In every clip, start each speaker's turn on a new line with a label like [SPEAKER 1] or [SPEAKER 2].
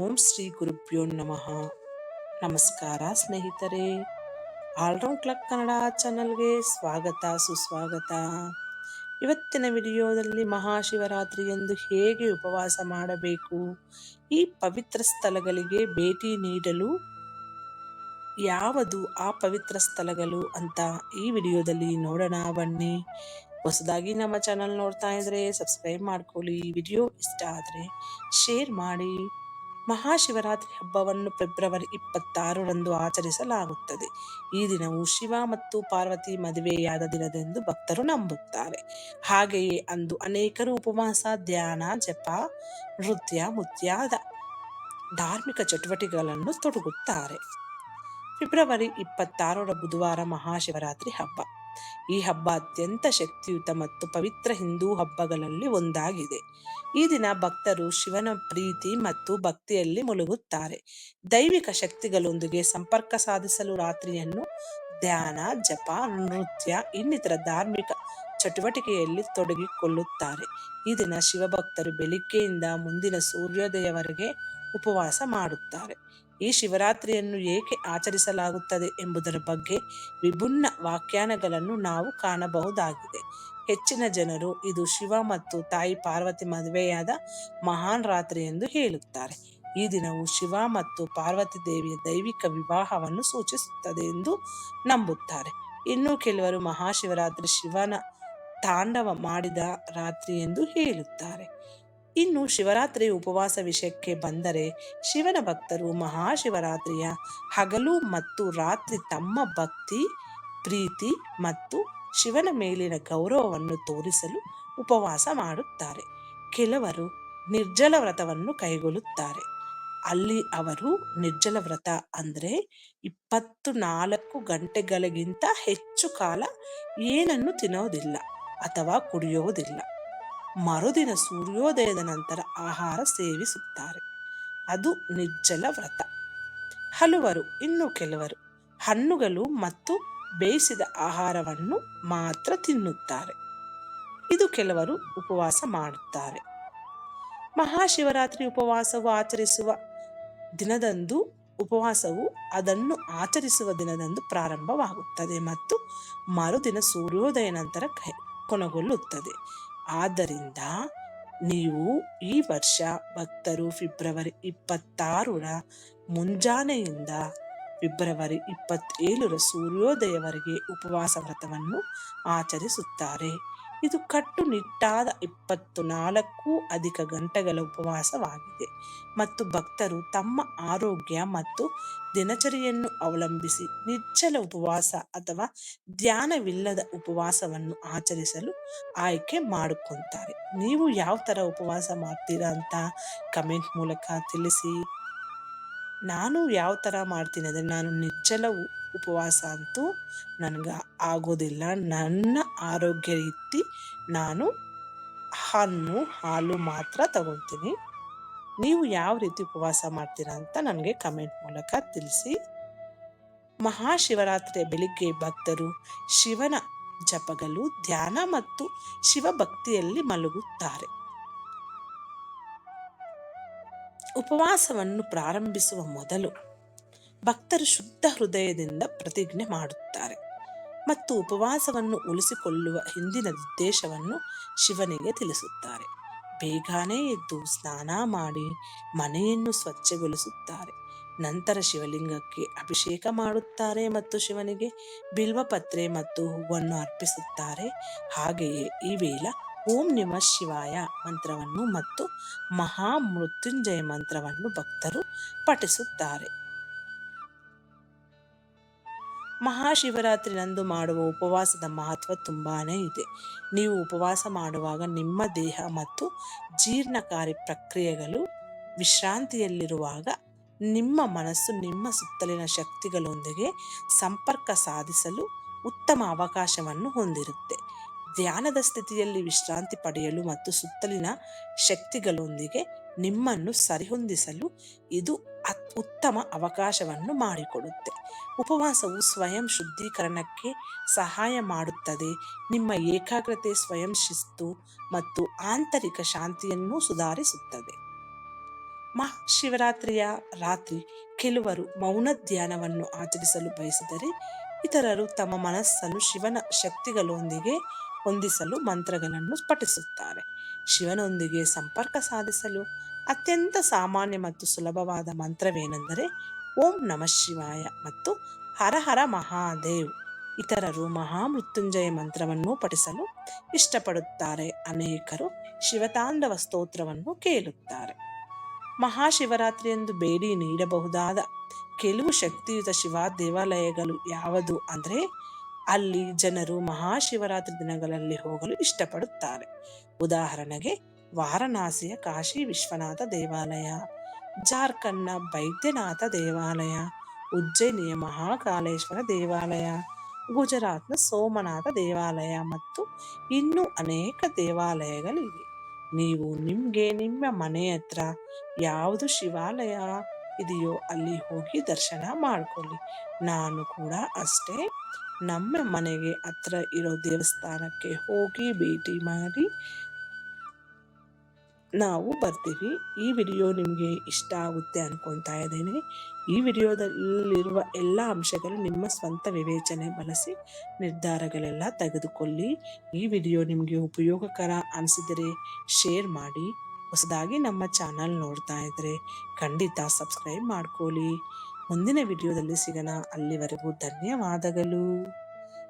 [SPEAKER 1] ಓಂ ಶ್ರೀ ಗುರುಭ್ಯೋ ನಮಃ. ನಮಸ್ಕಾರ ಸ್ನೇಹಿತರೆ. ಆಲ್ರೌಂಡ್ ಕ್ಲಕ್ ಕನ್ನಡ ಚಾನಲ್ಗೆ ಸ್ವಾಗತ, ಸುಸ್ವಾಗತ. ಇವತ್ತಿನ ವಿಡಿಯೋದಲ್ಲಿ ಮಹಾಶಿವರಾತ್ರಿಯಂದು ಹೇಗೆ ಉಪವಾಸ ಮಾಡಬೇಕು, ಈ ಪವಿತ್ರ ಸ್ಥಳಗಳಿಗೆ ಭೇಟಿ ನೀಡಲು ಯಾವುದು ಆ ಪವಿತ್ರ ಸ್ಥಳಗಳು ಅಂತ ಈ ವಿಡಿಯೋದಲ್ಲಿ ನೋಡೋಣ ಬನ್ನಿ. ಹೊಸದಾಗಿ ನಮ್ಮ ಚಾನಲ್ ನೋಡ್ತಾ ಇದ್ರೆ ಸಬ್ಸ್ಕ್ರೈಬ್ ಮಾಡ್ಕೊಳ್ಳಿ. ವಿಡಿಯೋ ಇಷ್ಟ ಆದರೆ ಶೇರ್ ಮಾಡಿ. ಮಹಾಶಿವರಾತ್ರಿ ಹಬ್ಬವನ್ನು ಫೆಬ್ರವರಿ ಇಪ್ಪತ್ತಾರರಂದು ಆಚರಿಸಲಾಗುತ್ತದೆ. ಈ ದಿನವು ಶಿವ ಮತ್ತು ಪಾರ್ವತಿ ಮದುವೆಯಾದ ದಿನದೆಂದು ಭಕ್ತರು ನಂಬುತ್ತಾರೆ. ಹಾಗೆಯೇ ಅಂದು ಅನೇಕರು ಉಪವಾಸ, ಧ್ಯಾನ, ಜಪ, ನೃತ್ಯ ಮುತ್ಯಾದ ಧಾರ್ಮಿಕ ಚಟುವಟಿಕೆಗಳನ್ನು ತೊಡಗುತ್ತಾರೆ. ಫೆಬ್ರವರಿ ಇಪ್ಪತ್ತಾರರ ಬುಧವಾರ ಮಹಾಶಿವರಾತ್ರಿ ಹಬ್ಬ. ಈ ಹಬ್ಬ ಅತ್ಯಂತ ಶಕ್ತಿಯುತ ಮತ್ತು ಪವಿತ್ರ ಹಿಂದೂ ಹಬ್ಬಗಳಲ್ಲಿ ಒಂದಾಗಿದೆ. ಈ ದಿನ ಭಕ್ತರು ಶಿವನ ಪ್ರೀತಿ ಮತ್ತು ಭಕ್ತಿಯಲ್ಲಿ ಮುಳುಗುತ್ತಾರೆ. ದೈವಿಕ ಶಕ್ತಿಗಳೊಂದಿಗೆ ಸಂಪರ್ಕ ಸಾಧಿಸಲು ರಾತ್ರಿಯನ್ನು ಧ್ಯಾನ, ಜಪ, ನೃತ್ಯ, ಇನ್ನಿತರ ಧಾರ್ಮಿಕ ಚಟುವಟಿಕೆಯಲ್ಲಿ ತೊಡಗಿಕೊಳ್ಳುತ್ತಾರೆ. ಈ ದಿನ ಶಿವಭಕ್ತರು ಬೆಳಿಗ್ಗೆಯಿಂದ ಮುಂದಿನ ಸೂರ್ಯೋದಯವರೆಗೆ ಉಪವಾಸ ಮಾಡುತ್ತಾರೆ. ಈ ಶಿವರಾತ್ರಿಯನ್ನು ಏಕೆ ಆಚರಿಸಲಾಗುತ್ತದೆ ಎಂಬುದರ ಬಗ್ಗೆ ವಿಭಿನ್ನ ವ್ಯಾಖ್ಯಾನಗಳನ್ನು ನಾವು ಕಾಣಬಹುದಾಗಿದೆ. ಹೆಚ್ಚಿನ ಜನರು ಇದು ಶಿವ ಮತ್ತು ತಾಯಿ ಪಾರ್ವತಿ ಮದುವೆಯಾದ ಮಹಾನ್ ರಾತ್ರಿ ಎಂದು ಹೇಳುತ್ತಾರೆ. ಈ ದಿನವು ಶಿವ ಮತ್ತು ಪಾರ್ವತಿ ದೇವಿಯ ದೈವಿಕ ವಿವಾಹವನ್ನು ಸೂಚಿಸುತ್ತದೆ ಎಂದು ನಂಬುತ್ತಾರೆ. ಇನ್ನು ಕೆಲವರು ಮಹಾಶಿವರಾತ್ರಿ ಶಿವನ ತಾಂಡವ ಮಾಡಿದ ರಾತ್ರಿ ಎಂದು ಹೇಳುತ್ತಾರೆ. ಇನ್ನು ಶಿವರಾತ್ರಿ ಉಪವಾಸ ವಿಷಯಕ್ಕೆ ಬಂದರೆ ಶಿವನ ಭಕ್ತರು ಮಹಾಶಿವರಾತ್ರಿಯ ಹಗಲು ಮತ್ತು ರಾತ್ರಿ ತಮ್ಮ ಭಕ್ತಿ, ಪ್ರೀತಿ ಮತ್ತು ಶಿವನ ಮೇಲಿನ ಗೌರವವನ್ನು ತೋರಿಸಲು ಉಪವಾಸ ಮಾಡುತ್ತಾರೆ. ಕೆಲವರು ನಿರ್ಜಲ ವ್ರತವನ್ನು ಕೈಗೊಳ್ಳುತ್ತಾರೆ. ಅಲ್ಲಿ ಅವರು ನಿರ್ಜಲ ವ್ರತ ಅಂದರೆ ಇಪ್ಪತ್ತು ನಾಲ್ಕು ಗಂಟೆಗಳಿಗಿಂತ ಹೆಚ್ಚು ಕಾಲ ಏನನ್ನು ತಿನ್ನೋದಿಲ್ಲ ಅಥವಾ ಕುಡಿಯೋದಿಲ್ಲ. ಮರುದಿನ ಸೂರ್ಯೋದಯದ ನಂತರ ಆಹಾರ ಸೇವಿಸುತ್ತಾರೆ. ಅದು ನಿಜ್ಜಲ ವ್ರತ. ಹಲವರು, ಇನ್ನು ಕೆಲವರು, ಹಣ್ಣುಗಳು ಮತ್ತು ಬೇಯಿಸಿದ ಆಹಾರವನ್ನು ಮಾತ್ರ ತಿನ್ನುತ್ತಾರೆ. ಇದು ಕೆಲವರು ಉಪವಾಸ ಮಾಡುತ್ತಾರೆ. ಮಹಾಶಿವರಾತ್ರಿ ಉಪವಾಸವು ಆಚರಿಸುವ ದಿನದಂದು, ಉಪವಾಸವು ಅದನ್ನು ಆಚರಿಸುವ ದಿನದಂದು ಪ್ರಾರಂಭವಾಗುತ್ತದೆ ಮತ್ತು ಮರುದಿನ ಸೂರ್ಯೋದಯ ನಂತರ ಕೊನೆಗೊಳ್ಳುತ್ತದೆ. ಆದ್ದರಿಂದ ನೀವು ಈ ವರ್ಷ ಭಕ್ತರು ಫೆಬ್ರವರಿ ಇಪ್ಪತ್ತಾರರ ಮುಂಜಾನೆಯಿಂದ ಫೆಬ್ರವರಿ ಇಪ್ಪತ್ತೇಳರ ಸೂರ್ಯೋದಯವರೆಗೆ ಉಪವಾಸ ವ್ರತವನ್ನು ಆಚರಿಸುತ್ತಾರೆ. ಇದು ಕಟ್ಟುನಿಟ್ಟಾದ ಇಪ್ಪತ್ತು ನಾಲ್ಕು ಅಧಿಕ ಗಂಟೆಗಳ ಉಪವಾಸವಾಗಿದೆ ಮತ್ತು ಭಕ್ತರು ತಮ್ಮ ಆರೋಗ್ಯ ಮತ್ತು ದಿನಚರಿಯನ್ನು ಅವಲಂಬಿಸಿ ನಿಚ್ಚಲ ಉಪವಾಸ ಅಥವಾ ಧ್ಯಾನವಿಲ್ಲದ ಉಪವಾಸವನ್ನು ಆಚರಿಸಲು ಆಯ್ಕೆ ಮಾಡಿಕೊಂತಾರೆ. ನೀವು ಯಾವ ಥರ ಉಪವಾಸ ಮಾಡ್ತೀರಾ ಅಂತ ಕಮೆಂಟ್ ಮೂಲಕ ತಿಳಿಸಿ. ನಾನು ಯಾವ ಥರ ಮಾಡ್ತೀನಿ ಅಂದರೆ ನಾನು ನಿಚ್ಚಲ ಉಪವಾಸ ಅಂತೂ ನನಗೆ ಆಗೋದಿಲ್ಲ. ನನ್ನ ಆರೋಗ್ಯ ರೀತಿ ನಾನು ಹಣ್ಣು, ಹಾಲು ಮಾತ್ರ ತಗೊಳ್ತೀನಿ. ನೀವು ಯಾವ ರೀತಿ ಉಪವಾಸ ಮಾಡ್ತೀರಾ ಅಂತ ನನಗೆ ಕಮೆಂಟ್ ಮೂಲಕ ತಿಳಿಸಿ. ಮಹಾಶಿವರಾತ್ರಿಯ ಬೆಳಿಗ್ಗೆ ಭಕ್ತರು ಶಿವನ ಜಪಗಲು ಧ್ಯಾನ ಮತ್ತು ಶಿವಭಕ್ತಿಯಲ್ಲಿ ಮಲಗುತ್ತಾರೆ. ಉಪವಾಸವನ್ನು ಪ್ರಾರಂಭಿಸುವ ಮೊದಲು ಭಕ್ತರು ಶುದ್ಧ ಹೃದಯದಿಂದ ಪ್ರತಿಜ್ಞೆ ಮಾಡುತ್ತಾರೆ. ಮತ್ತು ಉಪವಾಸವನ್ನು ಉಳಿಸಿಕೊಳ್ಳುವ ಹಿಂದಿನ ಉದ್ದೇಶವನ್ನು ಶಿವನಿಗೆ ತಿಳಿಸುತ್ತಾರೆ. ಬೇಗನೆ ಎದ್ದು ಸ್ನಾನ ಮಾಡಿ ಮನೆಯನ್ನು ಸ್ವಚ್ಛಗೊಳಿಸುತ್ತಾರೆ. ನಂತರ ಶಿವಲಿಂಗಕ್ಕೆ ಅಭಿಷೇಕ ಮಾಡುತ್ತಾರೆ ಮತ್ತು ಶಿವನಿಗೆ ಬಿಲ್ವಪತ್ರೆ ಮತ್ತು ಹೂವನ್ನು ಅರ್ಪಿಸುತ್ತಾರೆ. ಹಾಗೆಯೇ ಈ ವೇಳ ಓಂ ನಿಮ ಶಿವಾಯ ಮಂತ್ರವನ್ನು ಮತ್ತು ಮಹಾಮೃತ್ಯುಂಜಯ ಮಂತ್ರವನ್ನು ಭಕ್ತರು ಪಠಿಸುತ್ತಾರೆ. ಮಹಾಶಿವರಾತ್ರಿನಂದು ಮಾಡುವ ಉಪವಾಸದ ಮಹತ್ವ ತುಂಬಾ ಇದೆ. ನೀವು ಉಪವಾಸ ಮಾಡುವಾಗ ನಿಮ್ಮ ದೇಹ ಮತ್ತು ಜೀರ್ಣಕಾರಿ ಪ್ರಕ್ರಿಯೆಗಳು ವಿಶ್ರಾಂತಿಯಲ್ಲಿರುವಾಗ ನಿಮ್ಮ ಮನಸ್ಸು ನಿಮ್ಮ ಸುತ್ತಲಿನ ಶಕ್ತಿಗಳೊಂದಿಗೆ ಸಂಪರ್ಕ ಸಾಧಿಸಲು ಉತ್ತಮ ಅವಕಾಶವನ್ನು ಹೊಂದಿರುತ್ತೆ. ಧ್ಯಾನದ ಸ್ಥಿತಿಯಲ್ಲಿ ವಿಶ್ರಾಂತಿ ಪಡೆಯಲು ಮತ್ತು ಸುತ್ತಲಿನ ಶಕ್ತಿಗಳೊಂದಿಗೆ ನಿಮ್ಮನ್ನು ಸರಿಹೊಂದಿಸಲು ಇದು ಉತ್ತಮ ಅವಕಾಶವನ್ನು ಮಾಡಿಕೊಡುತ್ತೆ. ಉಪವಾಸವು ಸ್ವಯಂ ಶುದ್ಧೀಕರಣಕ್ಕೆ ಸಹಾಯ ಮಾಡುತ್ತದೆ. ನಿಮ್ಮ ಏಕಾಗ್ರತೆ ಸ್ವಯಂ ಶಿಸ್ತು ಮತ್ತು ಆಂತರಿಕ ಶಾಂತಿಯನ್ನು ಸುಧಾರಿಸುತ್ತದೆ. ಮಹಾಶಿವರಾತ್ರಿಯ ರಾತ್ರಿ ಕೆಲವರು ಮೌನ ಧ್ಯಾನವನ್ನು ಆಚರಿಸಲು ಬಯಸಿದರೆ, ಇತರರು ತಮ್ಮ ಮನಸ್ಸನ್ನು ಶಿವನ ಶಕ್ತಿಗಳೊಂದಿಗೆ ಹೊಂದಿಸಲು ಮಂತ್ರಗಳನ್ನು ಪಠಿಸುತ್ತಾರೆ. ಶಿವನೊಂದಿಗೆ ಸಂಪರ್ಕ ಸಾಧಿಸಲು ಅತ್ಯಂತ ಸಾಮಾನ್ಯ ಮತ್ತು ಸುಲಭವಾದ ಮಂತ್ರವೇನೆಂದರೆ ಓಂ ನಮಃ ಶಿವಾಯ ಮತ್ತು ಹರ ಹರ ಮಹಾದೇವ್. ಇತರರು ಮಹಾಮೃತ್ಯುಂಜಯ ಮಂತ್ರವನ್ನು ಪಠಿಸಲು ಇಷ್ಟಪಡುತ್ತಾರೆ. ಅನೇಕರು ಶಿವತಾಂಡವ ಸ್ತೋತ್ರವನ್ನು ಕೇಳುತ್ತಾರೆ. ಮಹಾಶಿವರಾತ್ರಿಯಂದು ಬೇಡಿ ನೀಡಬಹುದಾದ ಕೆಲವು ಶಕ್ತಿಯುತ ಶಿವ ದೇವಾಲಯಗಳು ಯಾವುದು ಅಂದರೆ ಅಲ್ಲಿ ಜನರು ಮಹಾಶಿವರಾತ್ರಿ ದಿನಗಳಲ್ಲಿ ಹೋಗಲು ಇಷ್ಟಪಡುತ್ತಾರೆ. ಉದಾಹರಣೆಗೆ, ವಾರಣಾಸಿಯ ಕಾಶಿ ವಿಶ್ವನಾಥ ದೇವಾಲಯ, ಜಾರ್ಖಂಡ್ನ ಬೈದ್ಯನಾಥ ದೇವಾಲಯ, ಉಜ್ಜಯಿನಿಯ ಮಹಾಕಾಲೇಶ್ವರ ದೇವಾಲಯ, ಗುಜರಾತ್ನ ಸೋಮನಾಥ ದೇವಾಲಯ ಮತ್ತು ಇನ್ನೂ ಅನೇಕ ದೇವಾಲಯಗಳಿವೆ. ನೀವು ನಿಮಗೆ ನಿಮ್ಮ ಮನೆ ಹತ್ರ ಯಾವುದು ಶಿವಾಲಯ ಇದೆಯೋ ಅಲ್ಲಿ ಹೋಗಿ ದರ್ಶನ ಮಾಡ್ಕೊಳ್ಳಿ. ನಾನು ಕೂಡ ಅಷ್ಟೇ ನಮ್ಮ ಮನೆಗೆ ಹತ್ರ ಇರೋ ದೇವಸ್ಥಾನಕ್ಕೆ ಹೋಗಿ ಭೇಟಿ ಮಾಡಿ ನಾವು ಬರ್ತೀವಿ. ಈ ವಿಡಿಯೋ ನಿಮಗೆ ಇಷ್ಟ ಆಗುತ್ತೆ ಅನ್ಕೊತಾ ಇದ್ದೇನೆ. ಈ ವಿಡಿಯೋದಲ್ಲಿರುವ ಎಲ್ಲ ಅಂಶಗಳು ನಿಮ್ಮ ಸ್ವಂತ ವಿವೇಚನೆ ಬಳಸಿ ನಿರ್ಧಾರಗಳೆಲ್ಲ ತೆಗೆದುಕೊಳ್ಳಿ. ಈ ವಿಡಿಯೋ ನಿಮಗೆ ಉಪಯೋಗಕರ ಅನಿಸಿದರೆ ಶೇರ್ ಮಾಡಿ. ಹೊಸದಾಗಿ ನಮ್ಮ ಚಾನಲ್ ನೋಡ್ತಾ ಇದ್ದರೆ ಖಂಡಿತ ಸಬ್ಸ್ಕ್ರೈಬ್ ಮಾಡ್ಕೊಳ್ಳಿ. ಮುಂದಿನ ವಿಡಿಯೋದಲ್ಲಿ ಸಿಗೋಣ. ಅಲ್ಲಿವರೆಗೂ ಧನ್ಯವಾದಗಳು.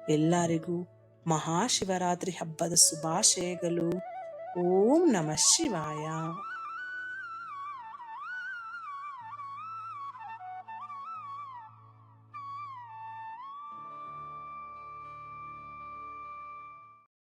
[SPEAKER 1] ಎಲ್ಲರಿಗೂ ಮಹಾಶಿವರಾತ್ರಿ ಹಬ್ಬದ ಶುಭಾಶಯಗಳು. ಓಂ ನಮಃ ಶಿವಾಯ.